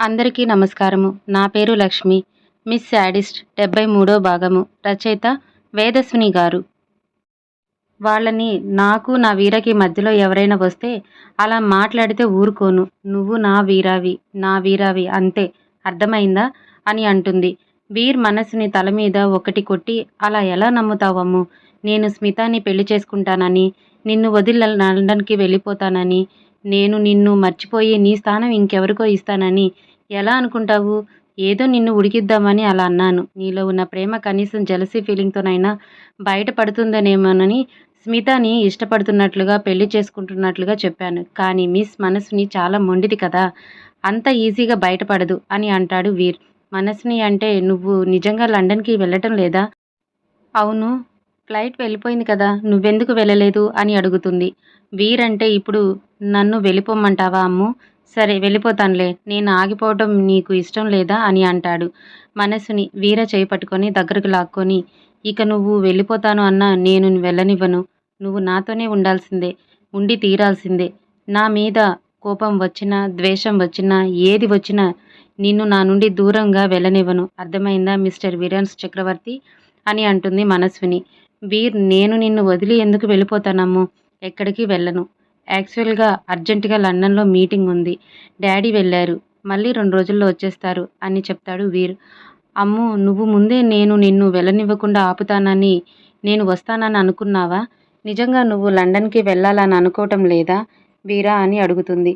అందరికీ నమస్కారము. నా పేరు లక్ష్మి. మిస్ శాడిస్ట్ డెబ్బై మూడో భాగము. రచయిత వేదస్విని గారు. వాళ్ళని నాకు నా వీరకి మధ్యలో ఎవరైనా వస్తే అలా మాట్లాడితే ఊరుకోను. నువ్వు నా వీరావి నా వీరావి అంతే. అర్థమైందా? అని అంటుంది. వీర్ మనసుని తల మీద ఒకటి కొట్టి అలా ఎలా నమ్ముతావమ్ము? నేను స్మితాని పెళ్ళి చేసుకుంటానని నిన్ను వదిలి లండన్కి వెళ్ళిపోతానని నేను నిన్ను మర్చిపోయి నీ స్థానం ఇంకెవరికో ఇస్తానని. ఎలా అనుకుంటావు? ఏదో నిన్ను ఉడికిద్దామని అలా అన్నాను. నీలో ఉన్న ప్రేమ కనీసం జలసీ ఫీలింగ్తోనైనా బయటపడుతుందనేమోనని స్మితని ఇష్టపడుతున్నట్లుగా పెళ్ళి చేసుకుంటున్నట్లుగా చెప్పాను. కానీ మిస్ మనసుని చాలా మొండిది కదా. అంత ఈజీగా బయటపడదు అని అంటాడు వీర్. మనసుని అంటే నువ్వు నిజంగా లండన్కి వెళ్ళటం లేదా? అవును. ఫ్లైట్ వెళ్ళిపోయింది కదా. నువ్వెందుకు వెళ్ళలేదు? అని అడుగుతుంది. వీర్ అంటే ఇప్పుడు నన్ను వెళ్ళిపోమంటావా అమ్ము? సరే వెళ్ళిపోతానులే. నేను ఆగిపోవటం నీకు ఇష్టం లేదా అని అంటాడు. మనసుని వీర చేయి పట్టుకొని దగ్గరకు లాక్కొని ఇక నువ్వు వెళ్ళిపోతాను అన్నా నేను వెళ్ళనివ్వను. నువ్వు నాతోనే ఉండాల్సిందే ఉండి తీరాల్సిందే. నా మీద కోపం వచ్చినా ద్వేషం వచ్చినా ఏది వచ్చినా నిన్ను నా నుండి దూరంగా వెళ్ళనివ్వను. అర్థమైందా మిస్టర్ వీరన్స్ చక్రవర్తి? అని అంటుంది మనస్విని. వీర్ నేను నిన్ను వదిలి ఎందుకు వెళ్ళిపోతానమ్ము? ఎక్కడికి వెళ్ళను. యాక్చువల్గా అర్జెంటుగా లండన్లో మీటింగ్ ఉంది. డాడీ వెళ్ళారు. మళ్ళీ రెండు రోజుల్లో వచ్చేస్తారు అని చెప్తాడు వీర్. అమ్ము నువ్వు ముందే నేను నిన్ను వెళ్ళనివ్వకుండా ఆపుతానని నేను వస్తానని అనుకున్నావా? నిజంగా నువ్వు లండన్కి వెళ్ళాలని అనుకోవటం లేదా? వీరా అని అడుగుతుంది.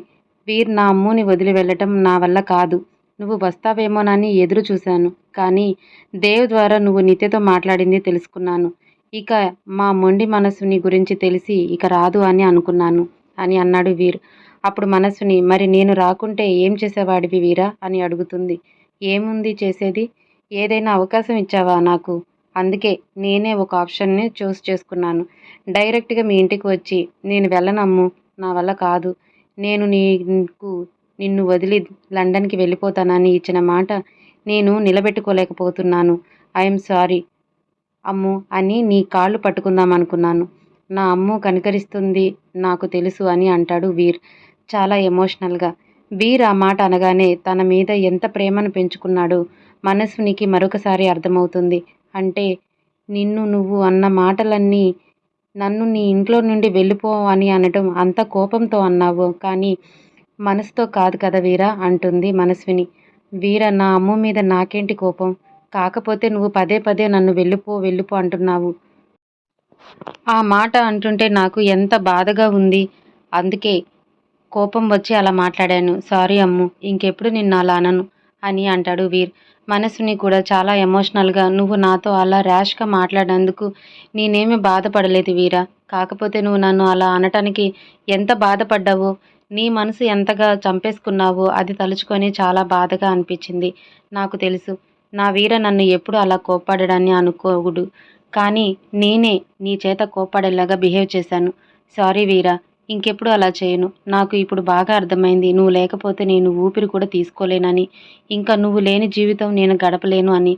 వీర్ నా అమ్ముని వదిలి వెళ్ళటం నా వల్ల కాదు. నువ్వు వస్తావేమోనని ఎదురు చూశాను. కానీ దేవ్ ద్వారా నువ్వు నిత్యతో మాట్లాడింది తెలుసుకున్నాను. ఇక మా మొండి మనసుని గురించి తెలిసి ఇక రాదు అని అనుకున్నాను. అని అన్నాడు వీర్. అప్పుడు మనసుని మరి నేను రాకుంటే ఏం చేసేవాడివి వీరా? అని అడుగుతుంది. ఏముంది చేసేది? ఏదైనా అవకాశం ఇచ్చావా నాకు? అందుకే నేనే ఒక ఆప్షన్ని చూస్ చేసుకున్నాను. డైరెక్ట్గా మీ ఇంటికి వచ్చి నేను వెళ్ళనమ్ము నా వల్ల కాదు. నేను నీకు నిన్ను వదిలి లండన్కి వెళ్ళిపోతానని ఇచ్చిన మాట నేను నిలబెట్టుకోలేకపోతున్నాను. ఐఎమ్ సారీ అమ్ము అని నీ కాళ్ళు పట్టుకుందాం అనుకున్నాను. నా అమ్ము కనికరిస్తుంది నాకు తెలుసు అని అంటాడు వీర్. చాలా ఎమోషనల్గా. వీర్ ఆ మాట అనగానే తన మీద ఎంత ప్రేమను పెంచుకున్నాడో మనసునికి మరొకసారి అర్థమవుతుంది. అంటే నిన్ను నువ్వు అన్న మాటలన్నీ నన్ను నీ ఇంట్లో నుండి వెళ్ళిపో అని అనటం అంత కోపంతో అన్నావు. కానీ మనసుతో కాదు కదా వీరా అంటుంది మనస్విని. వీర నా అమ్మ మీద నాకేంటి కోపం? కాకపోతే నువ్వు పదే పదే నన్ను వెళ్ళిపో వెళ్ళిపో అంటున్నావు. ఆ మాట అంటుంటే నాకు ఎంత బాధగా ఉంది. అందుకే కోపం వచ్చి అలా మాట్లాడాను. సారీ అమ్ము ఇంకెప్పుడు నిన్ను అలా అనను అని అంటాడు వీర్. మనసుని కూడా చాలా ఎమోషనల్గా నువ్వు నాతో అలా ర్యాష్గా మాట్లాడినందుకు నేనేమి బాధపడలేదు వీరా. కాకపోతే నువ్వు నన్ను అలా అనటానికి ఎంత బాధపడ్డావో నీ మనసు ఎంతగా చంపేసుకున్నావో అది తలుచుకొని చాలా బాధగా అనిపించింది. నాకు తెలుసు నా వీర నన్ను ఎప్పుడు అలా కోప్పడడాన్ని అనుకోడు. కానీ నేనే నీ చేత కోపాడేలాగా బిహేవ్ చేశాను. సారీ వీరా ఇంకెప్పుడు అలా చేయను. నాకు ఇప్పుడు బాగా అర్థమైంది. నువ్వు లేకపోతే నేను ఊపిరి కూడా తీసుకోలేనని. ఇంకా నువ్వు లేని జీవితం నేను గడపలేను అని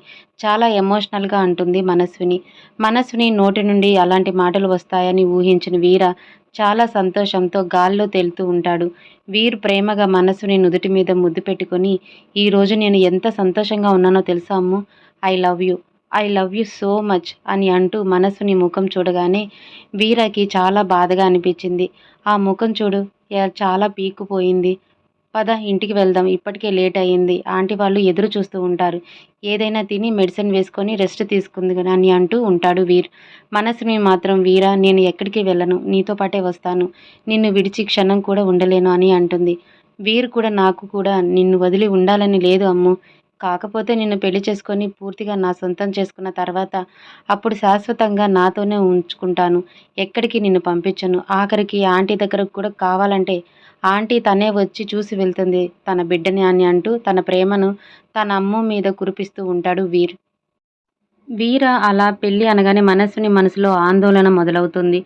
చాలా ఎమోషనల్గా అంటుంది మనస్విని. మనస్విని నోటి నుండి అలాంటి మాటలు వస్తాయని ఊహించిన వీర చాలా సంతోషంతో గాల్లో తేలుతూ ఉంటాడు. వీరు ప్రేమగా మనసుని నుదుటి మీద ముద్దు పెట్టుకొని ఈరోజు నేను ఎంత సంతోషంగా ఉన్నానో తెలుసా Ammu? I love you. I love you so much అని అంటూ మనసుని ముఖం చూడగానే వీరకి చాలా బాధగా అనిపించింది. ఆ ముఖం చూడు చాలా పీక్కుపోయింది. పద ఇంటికి వెళ్దాం. ఇప్పటికే లేట్ అయ్యింది. ఆంటీ వాళ్ళు ఎదురు చూస్తూ ఉంటారు. ఏదైనా తిని మెడిసిన్ వేసుకొని రెస్ట్ తీసుకుంది అని అంటూ ఉంటాడు వీర్. మనసుని మాత్రం వీరా నేను ఎక్కడికి వెళ్ళను. నీతో పాటే వస్తాను. నిన్ను విడిచి క్షణం కూడా ఉండలేను అని అంటుంది. వీరు కూడా నాకు కూడా నిన్ను వదిలి ఉండాలని లేదు అమ్ము. కాకపోతే నిన్ను పెళ్ళి చేసుకొని పూర్తిగా నా సొంతం చేసుకున్న తర్వాత అప్పుడు శాశ్వతంగా నాతోనే ఉంచుకుంటాను. ఎక్కడికి నిన్ను పంపించను? ఆఖరికి ఆంటీ దగ్గరకు కూడా కావాలంటే ఆంటీ తనే వచ్చి చూసి వెళ్తుంది. తన బిడ్డని అని అంటూ తన ప్రేమను తన అమ్మ మీద కురిపిస్తూ ఉంటాడు వీర్. వీర అలా పెళ్ళి అనగానే మనసుని మనసులో ఆందోళన మొదలవుతుంది.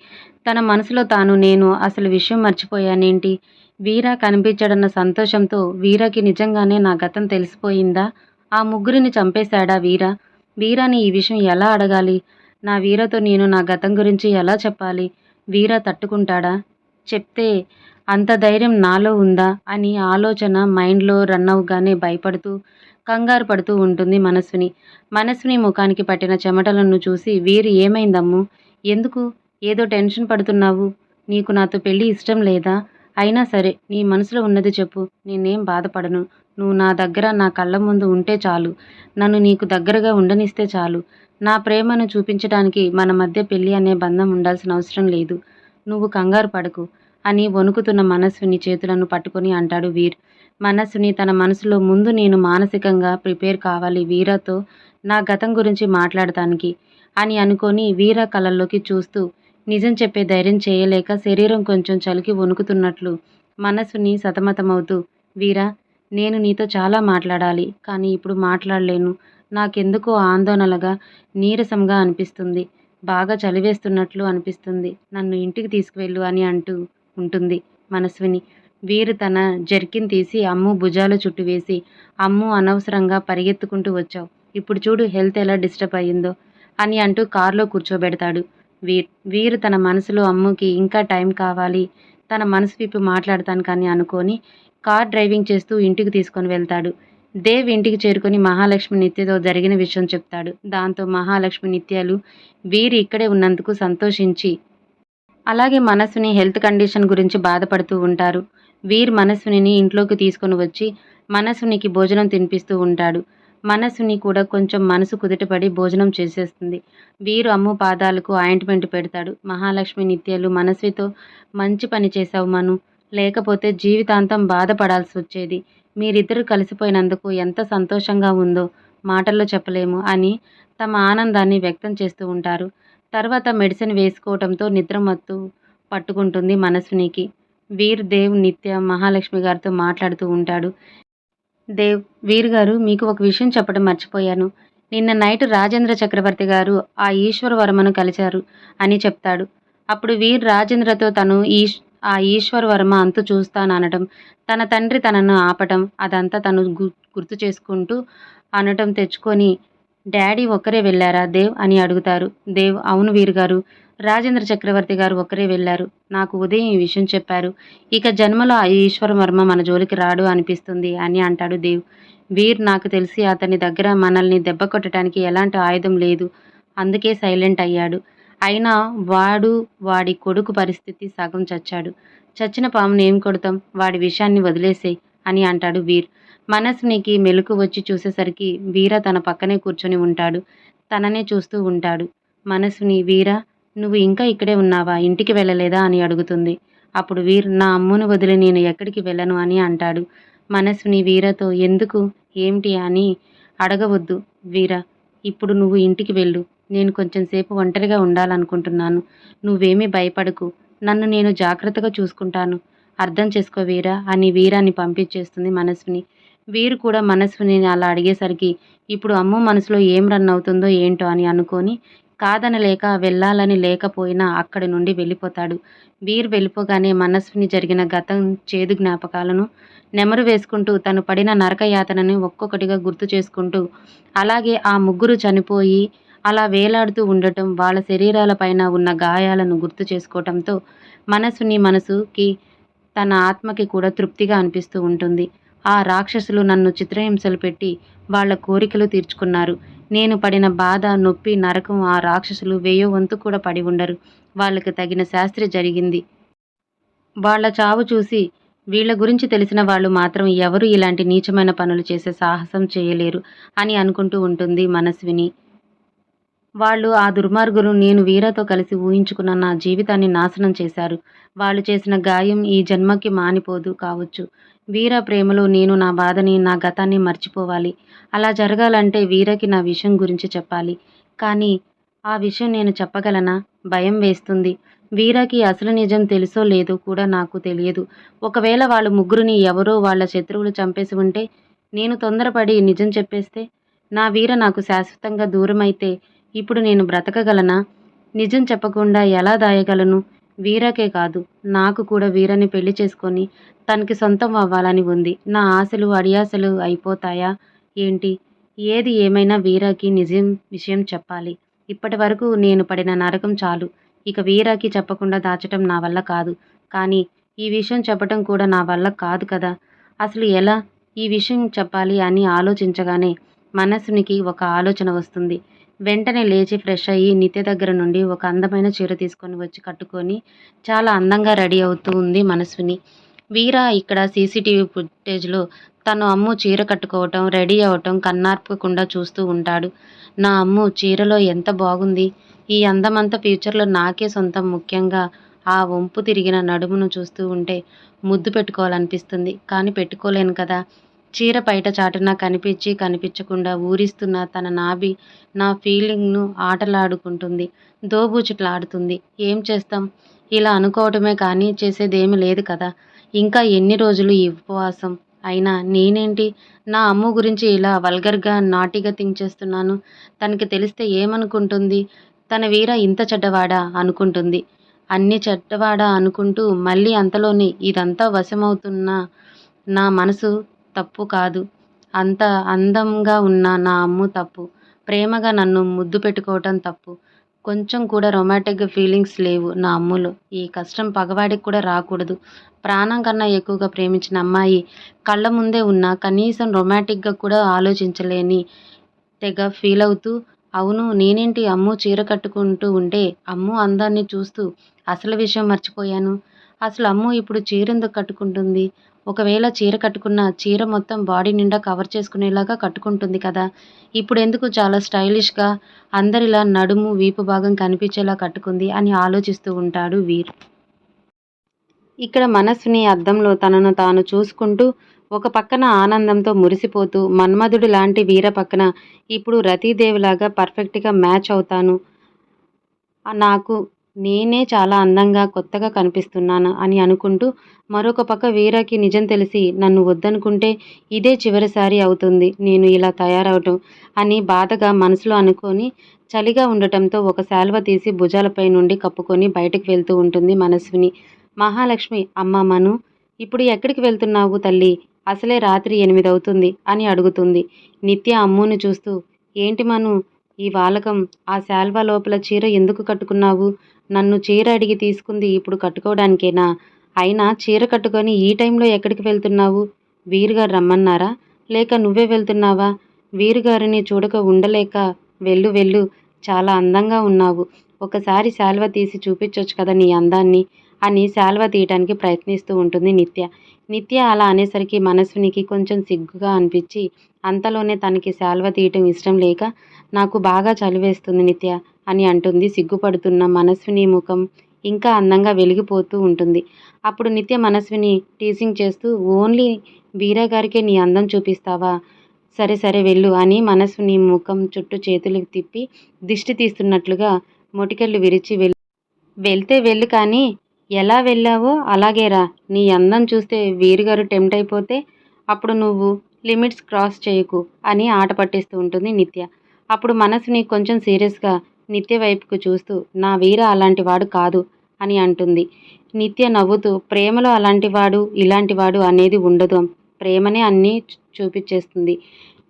తన మనసులో తాను నేను అసలు విషయం మర్చిపోయానేంటి? వీర కనిపించడన్న సంతోషంతో వీరకి నిజంగానే నా గతం తెలిసిపోయిందా? ఆ ముగ్గురిని చంపేశాడా వీర? వీరాని ఈ విషయం ఎలా అడగాలి? నా వీరతో నేను నా గతం గురించి ఎలా చెప్పాలి? వీర తట్టుకుంటాడా? చెప్తే అంత ధైర్యం నాలో ఉందా? అని ఆలోచన మైండ్లో రన్ అవగానే భయపడుతూ కంగారు పడుతూ ఉంటుంది మనస్విని. మనస్విని ముఖానికి పట్టిన చెమటలను చూసి వీరు ఏమైందమ్ము? ఎందుకు? ఏదో టెన్షన్ పడుతున్నావు? నీకు నాతో పెళ్ళి ఇష్టం లేదా? అయినా సరే నీ మనసులో ఉన్నది చెప్పు. నేనేం బాధపడను. నువ్వు నా దగ్గర నా కళ్ళ ముందు ఉంటే చాలు. నన్ను నీకు దగ్గరగా ఉండనిస్తే చాలు. నా ప్రేమను చూపించడానికి మన మధ్య పెళ్ళి అనే బంధం ఉండాల్సిన అవసరం లేదు. నువ్వు కంగారు పడకు. అని వణుకుతున్న మనస్సుని చేతులను పట్టుకొని అంటాడు వీర్. మనస్సుని తన మనసులో ముందు నేను మానసికంగా ప్రిపేర్ కావాలి వీరతో నా గతం గురించి మాట్లాడటానికి అని అనుకొని వీర కళ్ళల్లోకి చూస్తూ నిజం చెప్పే ధైర్యం చేయలేక శరీరం కొంచెం చలికి వణుకుతున్నట్లు మనసుని సతమతమవుతూ వీరా నేను నీతో చాలా మాట్లాడాలి కానీ ఇప్పుడు మాట్లాడలేను. నాకెందుకో ఆందోళనగా నీరసంగా అనిపిస్తుంది. బాగా చలివేస్తున్నట్లు అనిపిస్తుంది. నన్ను ఇంటికి తీసుకువెళ్ళు అని అంటూ ఉంటుంది మనస్విని. వీరు తన జర్కిన్ తీసి అమ్ము భుజాలు చుట్టువేసి అమ్ము అనవసరంగా పరిగెత్తుకుంటూ వచ్చావు. ఇప్పుడు చూడు హెల్త్ ఎలా డిస్టర్బ్ అయ్యిందో అని అంటూ కారులో కూర్చోబెడతాడు. వీర్ వీరు తన మనసులో అమ్ముకి ఇంకా టైం కావాలి తన మనసు విప్పి మాట్లాడతాను కానీ అనుకొని కార్ డ్రైవింగ్ చేస్తూ ఇంటికి తీసుకొని వెళ్తాడు. దేవ్ ఇంటికి చేరుకొని మహాలక్ష్మి నిత్యతో జరిగిన విషయం చెప్తాడు. దాంతో మహాలక్ష్మి నిత్యాలు వీరు ఇక్కడే ఉన్నందుకు సంతోషించి అలాగే మనస్సుని హెల్త్ కండిషన్ గురించి బాధపడుతూ ఉంటారు. వీర్ మనస్సుని ఇంట్లోకి తీసుకొని వచ్చి మనస్సునికి భోజనం తినిపిస్తూ ఉంటాడు. మనసుని కూడా కొంచెం మనసు కుదుటపడి భోజనం చేసేస్తుంది. వీరు అమ్ము పాదాలకు ఆయింట్మెంట్ పెడతాడు. మహాలక్ష్మి నిత్యాలు మనస్వితో మంచి పని చేశావు మను. లేకపోతే జీవితాంతం బాధపడాల్సి వచ్చేది. మీరిద్దరూ కలిసిపోయినందుకు ఎంత సంతోషంగా ఉందో మాటల్లో చెప్పలేము అని తమ ఆనందాన్ని వ్యక్తం చేస్తూ ఉంటారు. తర్వాత మెడిసిన్ వేసుకోవడంతో నిద్రమత్తు పట్టుకుంటుంది మనసునికి వీర్ దేవ్ నిత్య మహాలక్ష్మి గారితో మాట్లాడుతూ ఉంటాడు. దేవ్ వీర్ గారు మీకు ఒక విషయం చెప్పడం మర్చిపోయాను. నిన్న నైట్ రాజేంద్ర చక్రవర్తి గారు ఆ ఈశ్వరవర్మను కలిశారు అని చెప్తాడు. అప్పుడు వీర్ రాజేంద్రతో తను ఈశ్ ఆ ఈశ్వరవర్మ అంతు చూస్తాననడం తన తండ్రి తనను ఆపటం అదంతా తను గు గుర్తు చేసుకుంటూ అనటం తెచ్చుకొని డాడీ ఒక్కరే వెళ్ళారా దేవ్? అని అడుగుతారు. దేవ్ అవును వీర్ గారు రాజేంద్ర చక్రవర్తి గారు ఒక్కరే వెళ్ళారు. నాకు ఉదయం ఈ విషయం చెప్పారు. ఇక జన్మలో ఆ ఈశ్వరవర్మ మన జోలికి రాడు అనిపిస్తుంది అని అంటాడు దేవ్. వీర్ నాకు తెలిసి అతని దగ్గర మనల్ని దెబ్బ కొట్టడానికి ఎలాంటి ఆయుధం లేదు. అందుకే సైలెంట్ అయ్యాడు. అయినా వాడు వాడి కొడుకు పరిస్థితి సగం చచ్చాడు. చచ్చిన పామును ఏం కొడతాం? వాడి విషయాన్ని వదిలేసేయ్ అని అంటాడు వీర్. మనస్సునికి మెలకు వచ్చి చూసేసరికి వీర తన పక్కనే కూర్చొని ఉంటాడు. తననే చూస్తూ ఉంటాడు. మనసుని వీర నువ్వు ఇంకా ఇక్కడే ఉన్నావా? ఇంటికి వెళ్ళలేదా? అని అడుగుతుంది. అప్పుడు వీర్ నా అమ్మును వదిలి నేను ఎక్కడికి వెళ్ళను అని అంటాడు. మనస్సుని వీరతో ఎందుకు? ఏమిటి అని అడగవద్దు వీర. ఇప్పుడు నువ్వు ఇంటికి వెళ్ళు. నేను కొంచెం సేపు ఒంటరిగా ఉండాలనుకుంటున్నాను. నువ్వేమీ భయపడకు. నన్ను నేను జాగ్రత్తగా చూసుకుంటాను. అర్థం చేసుకో వీరా అని వీరాన్ని పంపించేస్తుంది మనసుని వీరు కూడా మనసుని అలా అడిగేసరికి ఇప్పుడు అమ్మ మనసులో ఏం రన్ అవుతుందో ఏంటో అని అనుకొని కాదనలేక వెళ్ళాలని లేకపోయినా అక్కడి నుండి వెళ్ళిపోతాడు. వీర్ వెళ్ళిపోగానే మనస్విని జరిగిన గతం చేదు జ్ఞాపకాలను నెమరు వేసుకుంటూ తను పడిన నరకయాతనని ఒక్కొక్కటిగా గుర్తు చేసుకుంటూ అలాగే ఆ ముగ్గురు చనిపోయి అలా వేలాడుతూ ఉండటం వాళ్ళ శరీరాలపైన ఉన్న గాయాలను గుర్తు చేసుకోవటంతో మనసుని మనసుకి తన ఆత్మకి కూడా తృప్తిగా అనిపిస్తూ ఉంటుంది. ఆ రాక్షసులు నన్ను చిత్రహింసలు పెట్టి వాళ్ళ కోరికలు తీర్చుకున్నారు. నేను పడిన బాధ నొప్పి నరకం ఆ రాక్షసులు వేయో వంతు కూడా పడి ఉండరు. వాళ్ళకి తగిన శాస్త్రి జరిగింది. వాళ్ళ చావు చూసి వీళ్ళ గురించి తెలిసిన వాళ్ళు మాత్రం ఎవరు ఇలాంటి నీచమైన పనులు చేసే సాహసం చేయలేరు అని అనుకుంటూ ఉంటుంది మనస్విని. వాళ్ళు ఆ దుర్మార్గులు నేను వీరతో కలిసి ఊహించుకున్న నా జీవితాన్ని నాశనం చేశారు. వాళ్ళు చేసిన గాయం ఈ జన్మకి మానిపోదు కావచ్చు. వీర ప్రేమలో నేను నా బాధని నా గతాన్ని మర్చిపోవాలి. అలా జరగాలంటే వీరకి నా విషయం గురించి చెప్పాలి. కానీ ఆ విషయం నేను చెప్పగలనా? భయం వేస్తుంది. వీరకి అసలు నిజం తెలుసో లేదో కూడా నాకు తెలియదు. ఒకవేళ వాళ్ళు ముగ్గురిని ఎవరో వాళ్ళ శత్రువులు చంపేసి ఉంటే నేను తొందరపడి నిజం చెప్పేస్తే నా వీర నాకు శాశ్వతంగా దూరమైతే ఇప్పుడు నేను బ్రతకగలనా? నిజం చెప్పకుండా ఎలా దాయగలను? వీరకే కాదు. నాకు కూడా వీరని పెళ్ళి చేసుకొని తనకి సొంతం అవ్వాలని ఉంది. నా ఆశలు అడియాసలు అయిపోతాయా? ఏంటి? ఏది ఏమైనా వీరాకి నిజం విషయం చెప్పాలి. ఇప్పటి వరకు నేను పడిన నరకం చాలు. ఇక వీరాకి చెప్పకుండా దాచటం నా వల్ల కాదు. కానీ ఈ విషయం చెప్పటం కూడా నా వల్ల కాదు కదా. అసలు ఎలా ఈ విషయం చెప్పాలి అని ఆలోచించగానే మనసునికి ఒక ఆలోచన వస్తుంది. వెంటనే లేచి ఫ్రెష్ అయ్యి నిత్య దగ్గర నుండి ఒక అందమైన చీర తీసుకొని వచ్చి కట్టుకొని చాలా అందంగా రెడీ అవుతూ ఉంది మనస్విని వీర ఇక్కడ సీసీటీవీ ఫుటేజ్లో తను అమ్ము చీర కట్టుకోవటం రెడీ అవ్వటం కన్నార్పకుండా చూస్తూ ఉంటాడు. నా అమ్ము చీరలో ఎంత బాగుంది? ఈ అందమంతా ఫ్యూచర్లో నాకే సొంతం ముఖ్యంగా ఆ వంపు తిరిగిన నడుమును చూస్తూ ఉంటే ముద్దు పెట్టుకోవాలనిపిస్తుంది. కానీ పెట్టుకోలేను కదా. చీర బయట చాటున కనిపించి కనిపించకుండా ఊరిస్తున్న తన నాభి నా ఫీలింగ్ను ఆటలాడుకుంటుంది దోబూచుట్లాడుతుంది. ఏం చేస్తాం? ఇలా అనుకోవటమే కానీ చేసేదేమీ లేదు కదా? ఇంకా ఎన్ని రోజులు ఈ ఉపవాసం? అయినా నేనేంటి? నా అమ్ము గురించి ఇలా వల్గర్గా నాటిగా థింక్ చేస్తున్నాను. తనకి తెలిస్తే ఏమనుకుంటుంది? తన వీర ఇంత చెడ్డవాడా? అనుకుంటుంది. అన్ని చెడ్డవాడా అనుకుంటూ మళ్ళీ అంతలోనే ఇదంతా వశమవుతున్న నా మనసు తప్పు కాదు. అంత అందంగా ఉన్న నా అమ్ము తప్పు. ప్రేమగా నన్ను ముద్దు పెట్టుకోవటం తప్పు. కొంచెం కూడా రొమాంటిక్గా ఫీలింగ్స్ లేవు నా అమ్ములో. ఈ కష్టం పగవాడికి కూడా రాకూడదు. ప్రాణం కన్నా ఎక్కువగా ప్రేమించిన అమ్మాయి కళ్ళ ముందే ఉన్న కనీసం రొమాంటిక్గా కూడా ఆలోచించలేని తెగ ఫీల్ అవుతూ అవును నేనేంటి అమ్ము చీర కట్టుకుంటూ ఉంటే అమ్ము అందాన్ని చూస్తూ అసలు విషయం మర్చిపోయాను? అసలు అమ్ము ఇప్పుడు చీర ఎందుకు కట్టుకుంటుంది? ఒకవేళ చీర కట్టుకున్న చీర మొత్తం బాడీ నిండా కవర్ చేసుకునేలాగా కట్టుకుంటుంది కదా. ఇప్పుడు ఎందుకు చాలా స్టైలిష్గా అందరిలా నడుము వీపు భాగం కనిపించేలా కట్టుకుంది అని ఆలోచిస్తూ ఉంటాడు వీర్. ఇక్కడ మనస్సుని అద్దంలో తనను తాను చూసుకుంటూ ఒక పక్కన ఆనందంతో మురిసిపోతూ మన్మధుడు లాంటి వీర పక్కన ఇప్పుడు రతీదేవిలాగా పర్ఫెక్ట్గా మ్యాచ్ అవుతాను. నాకు నేనే చాలా అందంగా కొత్తగా కనిపిస్తున్నాను అని అనుకుంటూ మరొక పక్క వీరాకి నిజం తెలిసి నన్ను వద్దనుకుంటే ఇదే చివరిసారి అవుతుంది నేను ఇలా తయారవటం అని బాధగా మనసులో అనుకొని చలిగా ఉండటంతో ఒక శాల్వ తీసి భుజాలపై నుండి కప్పుకొని బయటకు వెళ్తూ ఉంటుంది మనస్విని. మహాలక్ష్మి అమ్మ మను ఇప్పుడు ఎక్కడికి వెళ్తున్నావు తల్లి? అసలే రాత్రి ఎనిమిది అవుతుంది అని అడుగుతుంది. నిత్య అమ్ముని చూస్తూ ఏంటి మను? ఈ వాలకం ఆ శాల్వా లోపల చీర ఎందుకు కట్టుకున్నావు? నన్ను చీర అడిగి తీసుకుంది ఇప్పుడు కట్టుకోవడానికేనా? అయినా చీర కట్టుకొని ఈ టైంలో ఎక్కడికి వెళ్తున్నావు? వీరుగారు రమ్మన్నారా? లేక నువ్వే వెళ్తున్నావా? వీరుగారిని చూడక ఉండలేక వెళ్ళు వెళ్ళు చాలా అందంగా ఉన్నావు. ఒకసారి శాల్వ తీసి చూపించవచ్చు కదా నీ అందాన్ని. అని శాల్వ తీయటానికి ప్రయత్నిస్తూ ఉంటుంది నిత్య. నిత్య అలా అనేసరికి మనస్వినికి కొంచెం సిగ్గుగా అనిపించి అంతలోనే తనకి శాల్వ తీయటం ఇష్టం లేక నాకు బాగా చలివేస్తుంది నిత్య అని అంటుంది సిగ్గుపడుతున్న మనస్విని ముఖం ఇంకా అందంగా వెలిగిపోతూ ఉంటుంది. అప్పుడు నిత్య మనస్విని టీచింగ్ చేస్తూ ఓన్లీ వీరా గారికే నీ అందం చూపిస్తావా? సరే సరే వెళ్ళు అని మనస్విని ముఖం చుట్టూ చేతులు తిప్పి దిష్టి తీస్తున్నట్లుగా మొటికెళ్ళు విరిచి వెళ్ వెళ్తే వెళ్ళు కానీ ఎలా వెళ్ళావో అలాగేరా. నీ అందం చూస్తే వీరుగారు టెంప్ట్ అయిపోతే అప్పుడు నువ్వు లిమిట్స్ క్రాస్ చేయకు అని ఆట పట్టిస్తూ ఉంటుంది నిత్య. అప్పుడు మనసుని కొంచెం సీరియస్గా నిత్య వైపుకు చూస్తూ నా వీర అలాంటి వాడు కాదు అని అంటుంది. నిత్య నవ్వుతూ ప్రేమలో అలాంటివాడు ఇలాంటివాడు అనేది ఉండదు. ప్రేమనే అన్నీ చూపించేస్తుంది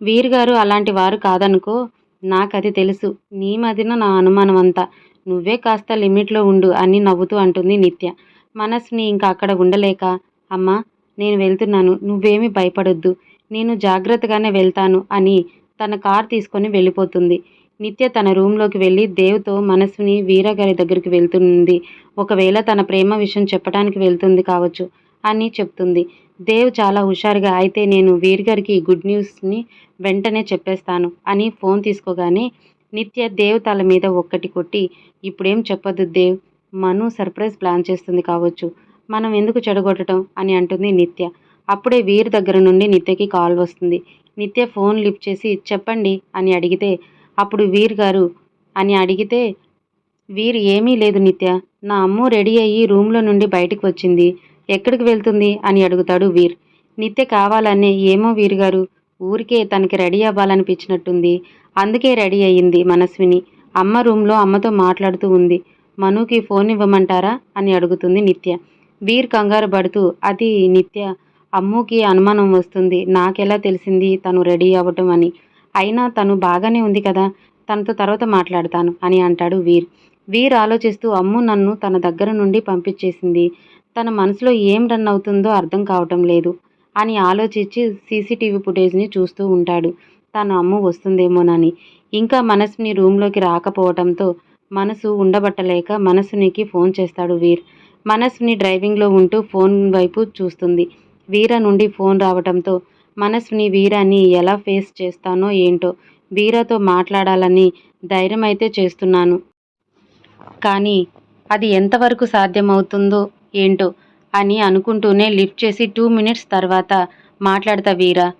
వీరు గారు అలాంటి వారు కాదనుకో నాకు అది తెలుసు. నీ మదిన నా అనుమానం అంతా నువ్వే కాస్త లిమిట్లో ఉండు అని నవ్వుతూ అంటుంది నిత్య. మనస్ని ఇంకా అక్కడ ఉండలేక అమ్మా నేను వెళ్తున్నాను. నువ్వేమీ భయపడొద్దు. నేను జాగ్రత్తగానే వెళ్తాను అని తన కార్ తీసుకొని వెళ్ళిపోతుంది. నిత్య తన రూమ్లోకి వెళ్ళి దేవ్తో మనస్సుని వీరగారి దగ్గరికి వెళ్తుంది. ఒకవేళ తన ప్రేమ విషయం చెప్పడానికి వెళ్తుంది కావచ్చు అని చెప్తుంది. దేవ్ చాలా హుషారుగా అయితే నేను వీరగారికి గుడ్ న్యూస్ని వెంటనే చెప్పేస్తాను అని ఫోన్ తీసుకోగానే నిత్య దేవ్ తల మీద ఒక్కటి కొట్టి ఇప్పుడేం చెప్పొద్దు దేవ్ మను సర్ప్రైజ్ ప్లాన్ చేస్తుంది కావచ్చు. మనం ఎందుకు చెడగొట్టడం అని అంటుంది నిత్య. అప్పుడే వీర్ దగ్గర నుండి నిత్యకి కాల్ వస్తుంది. నిత్య ఫోన్ లిఫ్ట్ చేసి చెప్పండి అని అడిగితే అప్పుడు వీర్ గారు అని అడిగితే వీర్ ఏమీ లేదు నిత్య. నా అమ్ము రెడీ అయ్యి రూమ్లో నుండి బయటకు వచ్చింది. ఎక్కడికి వెళ్తుంది అని అడుగుతాడు వీర్. నిత్య కావాలనే ఏమో వీర్ గారు. ఊరికే తనకి రెడీ అవ్వాలనిపించినట్టుంది. అందుకే రెడీ అయ్యింది మనస్విని. అమ్మ రూమ్లో అమ్మతో మాట్లాడుతూ ఉంది. మనుకి ఫోన్ ఇవ్వమంటారా అని అడుగుతుంది నిత్య. వీర్ కంగారు పడుతూ అది నిత్య అమ్ముకి అనుమానం వస్తుంది. నాకెలా తెలిసింది తను రెడీ అవ్వటం అని. అయినా తను బాగానే ఉంది కదా తనతో తర్వాత మాట్లాడతాను అని అంటాడు వీర్. వీర్ ఆలోచిస్తూ అమ్ము నన్ను తన దగ్గర నుండి పంపించేసింది. తన మనసులో ఏం రన్ అవుతుందో అర్థం కావటం లేదు అని ఆలోచించి సీసీటీవీ ఫుటేజ్ని చూస్తూ ఉంటాడు. తన అమ్ము వస్తుందేమోనని. ఇంకా మనసుని రూమ్లోకి రాకపోవడంతో మనసు ఉండబట్టలేక మనసునికి ఫోన్ చేస్తాడు వీర్. మనసుని డ్రైవింగ్లో ఉంటూ ఫోన్ వైపు చూస్తుంది. వీర నుండి ఫోన్ రావడంతో మనసుని వీరాన్ని ఎలా ఫేస్ చేస్తానో ఏంటో వీరతో మాట్లాడాలని ధైర్యం అయితే చేస్తున్నాను. కానీ అది ఎంతవరకు సాధ్యమవుతుందో ఏంటో అని అనుకుంటూనే లిఫ్ట్ చేసి టూ మినిట్స్ తర్వాత మాట్లాడతా వీరా.